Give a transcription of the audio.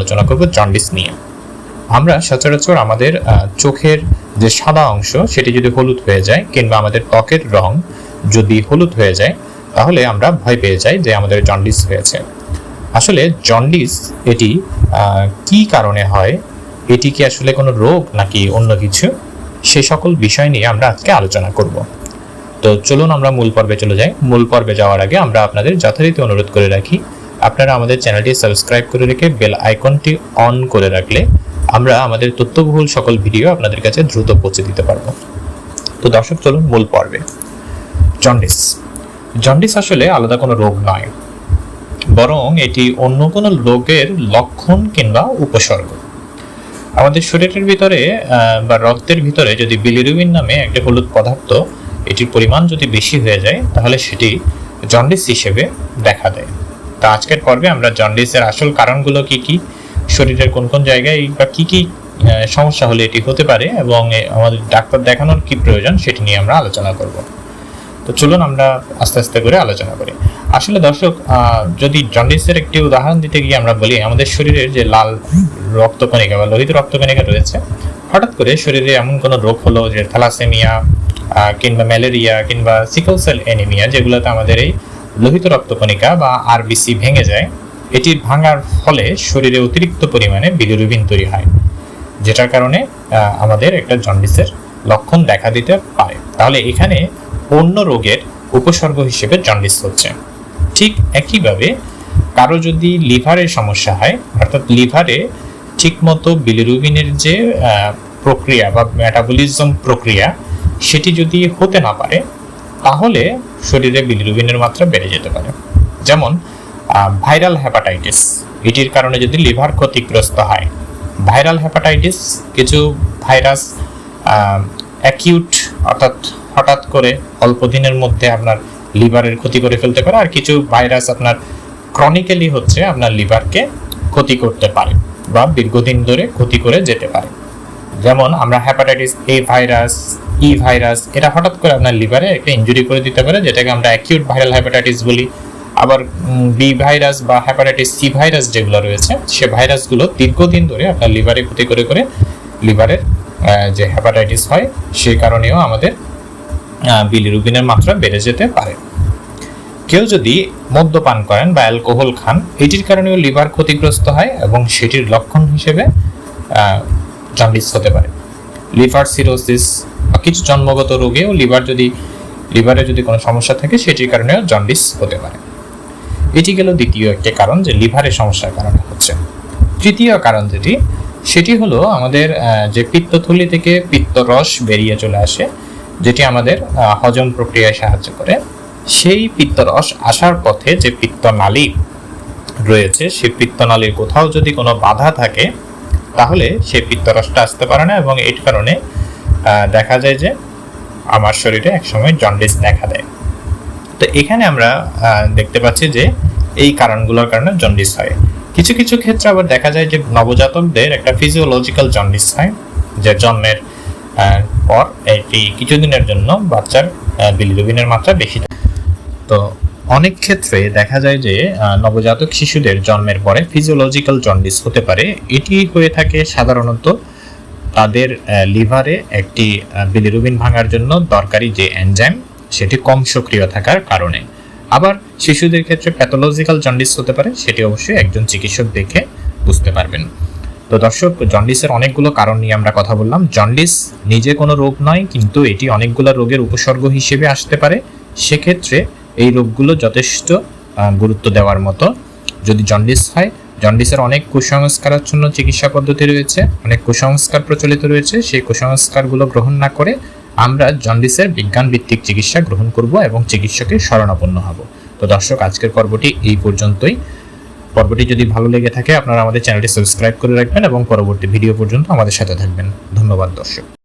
আলোচনা করব জন্ডিস নিয়ে। আমরা সচরাচর আমাদের চোখের যে সাদা অংশ সেটি যদি হলুদ হয়ে যায় কিংবা আমাদের ত্বকের রং যদি হলুদ হয়ে যায়, তাহলে আমরা ভয় পেয়ে যাই যে আমাদের জন্ডিস হয়েছে। আসলে জন্ডিস এটি কি কারণে হয়? এটি কি আসলে কোনো রোগ নাকি অন্য কিছু? সে সকল বিষয় নিয়ে আমরা আজকে আলোচনা করব। তো চলুন আমরা মূল পর্বে চলে যাই। মূল পর্বে যাওয়ার আগে আমরা আপনাদের যথারীতি অনুরোধ করে রাখি আপনারা আমাদের চ্যানেলটি সাবস্ক্রাইব করে রেখে বেল আইকনটি অন করে রাখলে আমরা আমাদের তথ্যবহুল সকল ভিডিও আপনাদের কাছে দ্রুত পৌঁছে দিতে পারব। তো দর্শক, চলুন মূল পর্বে। জন্ডিস। জন্ডিস আসলে আলাদা কোনো রোগ নয়, বরং এটি অন্য কোনো রোগের লক্ষণ কিংবা উপসর্গ। আমাদের শরীরের ভিতরে বা রক্তের ভিতরে যদি বিলিরুবিন নামে একটা হলুদ পদার্থ এটির পরিমাণ যদি বেশি হয়ে যায়, তাহলে সেটি জন্ডিস হিসেবে দেখা দেয়। তা আজকের পর্বে আমরা জন্ডিসের আসল কারণগুলো কি কি, শরীরের কোন কোন জায়গায় বা কি কি সমস্যা হলে এটি হতে পারে এবং আমাদের ডাক্তার দেখানোর কি প্রয়োজন সেটি নিয়ে আমরা আলোচনা করব। তো চলুন আমরা আস্তে আস্তে করে আলোচনা করি। আসলে দর্শক যদি জন্ডিসের একটি উদাহরণ দিতে গিয়ে আমরা বলি, আমাদের শরীরের যে লাল রক্তকণিকা বা লোহিত রক্তকণিকা রয়েছে, হঠাৎ করে শরীরে এমন কোনো রোগ হলো যে থ্যালাসেমিয়া কিংবা ম্যালেরিয়া কিংবা সিকল সেল অ্যানিমিয়া যেগুলোতে আমাদের এই লোহিত রক্তকণিকা বা আরবিসি ভেঙে যায়, এটির ভাঙার ফলে শরীরে অতিরিক্ত পরিমাণে বিলিরুবিন তৈরি হয়, যেটার কারণে আমাদের একটা জন্ডিসের লক্ষণ দেখা দিতে পারে। তাহলে এখানে অন্য রোগের উপসর্গ হিসেবে জন্ডিস হচ্ছে। ঠিক একইভাবে কারও যদি লিভারের সমস্যা হয়, অর্থাৎ লিভারে ঠিকমতো বিলিরুবিনের যে প্রক্রিয়া বা মেটাবলিজম প্রক্রিয়া, সেটি যদি হতে না পারে তাহলে শরীরে বিলিরুবিনের মাত্রা বেড়ে যেতে পারে। যেমন ভাইরাল হ্যাপাটাইটিস এটির কারণে যদি লিভার ক্ষতিগ্রস্ত হয়। ভাইরাল হ্যাপাটাইটিস কিছু ভাইরাস অ্যাকিউট অর্থাৎ হঠাৎ করে অল্প দিনের মধ্যে আপনার লিভারের ক্ষতি করে ফেলতে পারে, আর কিছু ভাইরাস আপনার ক্রনিক্যালি হচ্ছে আপনার লিভারকে ক্ষতি করতে পারে বা দীর্ঘদিন ধরে ক্ষতি করে যেতে পারে। যেমন আমরা hepatitis A virus E virus এটা হঠাৎ করে আপনার লিভারে একটা ইনজুরি করে দিতে পারে, যেটাকে আমরা অ্যাকিউট ভাইরাল হ্যাপাটাইটিস বলি। আবার বি ভাইরাস বা হ্যাপাটাইটিস সি ভাইরাস যেগুলো রয়েছে, সে ভাইরাসগুলো দীর্ঘদিন ধরে আপনার লিভারে ক্ষতি করে করে লিভারের যে হ্যাপাটাইটিস হয় সেই কারণেও আমাদের বিলিরুবিনের মাত্রা বেড়ে যেতে পারে। কেউ যদি মদ্যপান করেন বা অ্যালকোহল খান, এটির কারণেও লিভার ক্ষতিগ্রস্ত হয় এবং সেটির লক্ষণ হিসেবে জন্ডিস হতে পারে। লিভার সিরোসিস বা কিছু জন্মগত রোগেও লিভার যদি, লিভারে যদি কোনো সমস্যা থাকে, সেটির কারণেও জন্ডিস হতে পারে। এটি গেল দ্বিতীয় একটি কারণ যে লিভারের সমস্যার কারণে হচ্ছে। তৃতীয় কারণ যেটি, সেটি হলো আমাদের যে পিত্তথলি থেকে পিত্তরস বেরিয়ে চলে আসে, যেটি আমাদের হজম প্রক্রিয়ায় সাহায্য করে। সেই পিত্তরস আসার পথে যে পিত্তনালী রয়েছে সেই পিত্তনালীর কোথাও যদি কোনো বাধা থাকে তাহলে সেই পিত্তরসটা আসতে পারে না এবং এর কারণে দেখা যায় যে আমার শরীরে একসময় জন্ডিস দেখা দেয় তো এখানে আমরা দেখতে পাচ্ছি যে এই কারণগুলোর কারণে জন্ডিস হয় কিছু কিছু ক্ষেত্রে আবার দেখা যায় যে নবজাতকদের একটা ফিজিওলজিক্যাল জন্ডিস হয়, যে জন্মের পর এটি কিছুদিনের জন্য বাচ্চার বিলিরুবিনের মাত্রা বেশি। তো অনেক ক্ষেত্রে দেখা যায় যে নবজাতক শিশুদের জন্মের পরে ফিজিওলজিক্যাল জন্ডিস হতে পারে। এটি হয়ে থাকে সাধারণত তাদের লিভারে একটি বিলিরুবিন ভাঙার জন্য দরকারি যে এনজাইম সেটি কম সক্রিয় থাকার কারণে। আবার শিশুদের ক্ষেত্রে প্যাথোলজিক্যাল জন্ডিস হতে পারে, সেটি অবশ্যই একজন চিকিৎসক দেখে বুঝতে পারবেন। তো দর্শক জন্ডিসের অনেকগুলো কারণ নিয়ে আমরা কথা বললাম। জন্ডিস নিজে কোনো রোগ নয়, কিন্তু এটি অনেকগুলো রোগের উপসর্গ হিসেবে আসতে পারে। সেক্ষেত্রে এই রোগগুলো যথেষ্ট গুরুত্ব দেওয়ার মতো। যদি জন্ডিস হয় জন্ডিসের অনেক কুসংস্কারাচ্ছন্ন চিকিৎসা পদ্ধতি রয়েছে, অনেক কুসংস্কার প্রচলিত রয়েছে। সেই কুসংস্কারগুলো গ্রহণ না করে আমরা জন্ডিসের বিজ্ঞান ভিত্তিক চিকিৎসা গ্রহণ করব এবং চিকিৎসকের শরণাপন্ন হব। তো দর্শক, আজকের পর্বটি এই পর্যন্তই। পর্বটি যদি ভালো লেগে থাকে, আপনারা আমাদের চ্যানেলটি সাবস্ক্রাইব করে রাখবেন এবং পরবর্তী ভিডিও পর্যন্ত আমাদের সাথে থাকবেন। ধন্যবাদ, দর্শক।